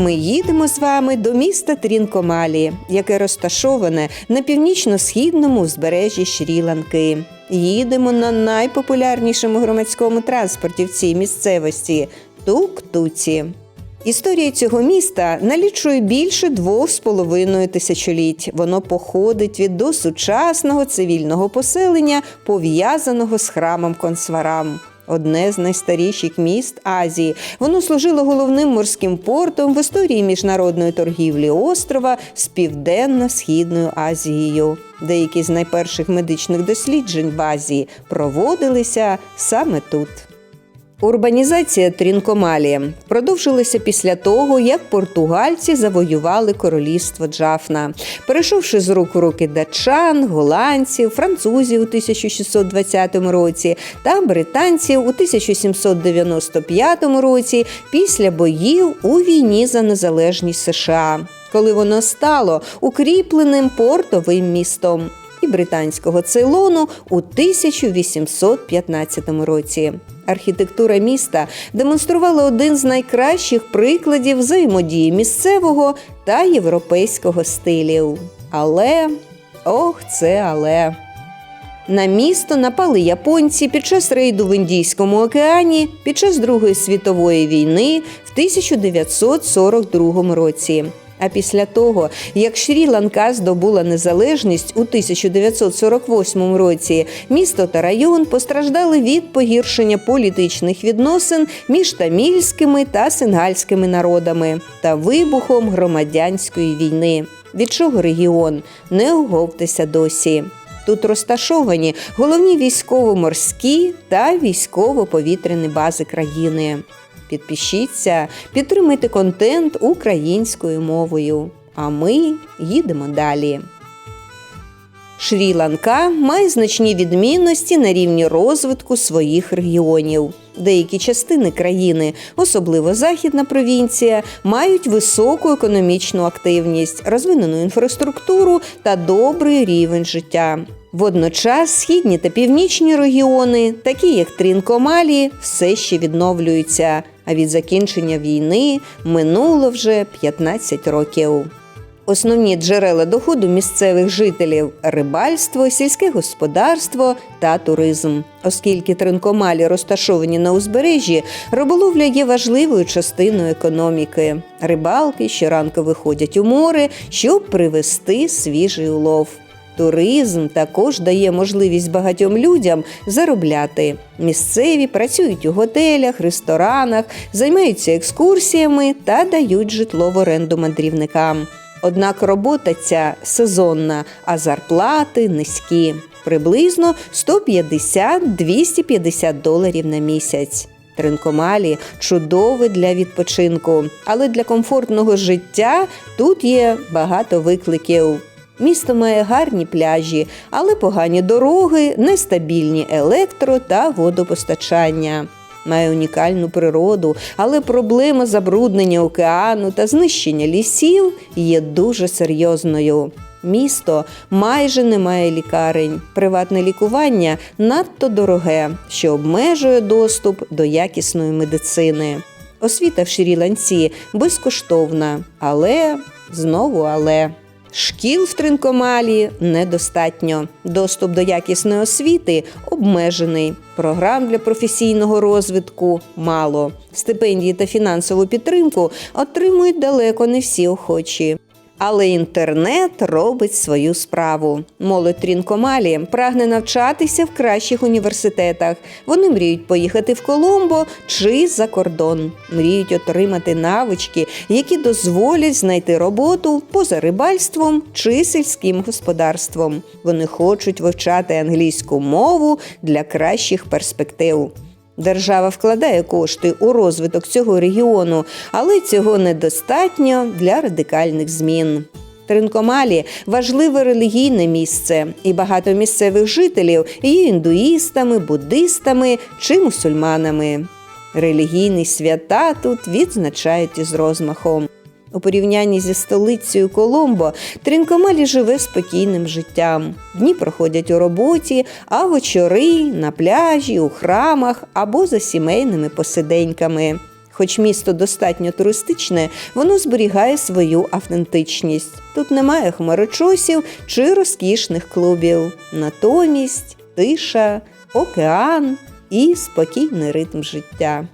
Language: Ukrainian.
Ми їдемо з вами до міста Трінкомалі, яке розташоване на північно-східному узбережжі Шрі-Ланки. Їдемо на найпопулярнішому громадському транспорті в цій місцевості тук-туці. Історія цього міста налічує більше двох з половиною тисячоліть. Воно походить від досучасного цивільного поселення, пов'язаного з храмом Консварам. Одне з найстаріших міст Азії. Воно служило головним морським портом в історії міжнародної торгівлі острова з південно-східною Азією. Деякі з найперших медичних досліджень в Азії проводилися саме тут. Урбанізація Трінкомалі продовжилася після того, як португальці завоювали королівство Джафна, перейшовши з рук у руки датчан, голландців, французів у 1620 році та британців у 1795 році після боїв у війні за незалежність США, коли воно стало укріпленим портовим містом. І британського Цейлону у 1815 році. Архітектура міста демонструвала один з найкращих прикладів взаємодії місцевого та європейського стилів. Але ох, це але. На місто напали японці під час рейду в Індійському океані під час Другої світової війни в 1942 році. А після того, як Шрі-Ланка здобула незалежність у 1948 році, місто та район постраждали від погіршення політичних відносин між тамільськими та сингальськими народами та вибухом громадянської війни. Від чого регіон не оговтеся досі. Тут розташовані головні військово-морські та військово-повітряні бази країни. Підпишіться, підтримуйте контент українською мовою. А ми їдемо далі. Шрі-Ланка має значні відмінності на рівні розвитку своїх регіонів. Деякі частини країни, особливо західна провінція, мають високу економічну активність, розвинену інфраструктуру та добрий рівень життя. Водночас східні та північні регіони, такі як Трінкомалі, все ще відновлюються. А від закінчення війни минуло вже 15 років. Основні джерела доходу місцевих жителів рибальство, сільське господарство та туризм. Оскільки тринкомалі розташовані на узбережжі, риболовля є важливою частиною економіки. Рибалки щоранку виходять у море, щоб привезти свіжий улов. Туризм також дає можливість багатьом людям заробляти. Місцеві працюють у готелях, ресторанах, займаються екскурсіями та дають житло в оренду мандрівникам. Однак робота ця сезонна, а зарплати низькі приблизно 150-250 доларів на місяць. Тринкомалі чудове для відпочинку, але для комфортного життя тут є багато викликів. Місто має гарні пляжі, але погані дороги, нестабільні електро та водопостачання. Має унікальну природу, але проблема забруднення океану та знищення лісів є дуже серйозною. Місто майже не має лікарень. Приватне лікування надто дороге, що обмежує доступ до якісної медицини. Освіта в Шрі-Ланці безкоштовна, але знову але. Шкіл в Тринкомалі недостатньо. Доступ до якісної освіти обмежений. Програм для професійного розвитку мало. Стипендії та фінансову підтримку отримують далеко не всі охочі. Але інтернет робить свою справу. Молодь Трінкомалі прагне навчатися в кращих університетах. Вони мріють поїхати в Коломбо чи за кордон. Мріють отримати навички, які дозволять знайти роботу поза рибальством чи сільським господарством. Вони хочуть вивчати англійську мову для кращих перспектив. Держава вкладає кошти у розвиток цього регіону, але цього недостатньо для радикальних змін. Тринкомалі важливе релігійне місце, і багато місцевих жителів є індуїстами, буддистами чи мусульманами. Релігійні свята тут відзначають із розмахом. У порівнянні зі столицею Коломбо Тринкомалі живе спокійним життям. Дні проходять у роботі, а вечори на пляжі, у храмах або за сімейними посиденьками. Хоч місто достатньо туристичне, воно зберігає свою автентичність. Тут немає хмарочосів чи розкішних клубів. Натомість, тиша, океан і спокійний ритм життя.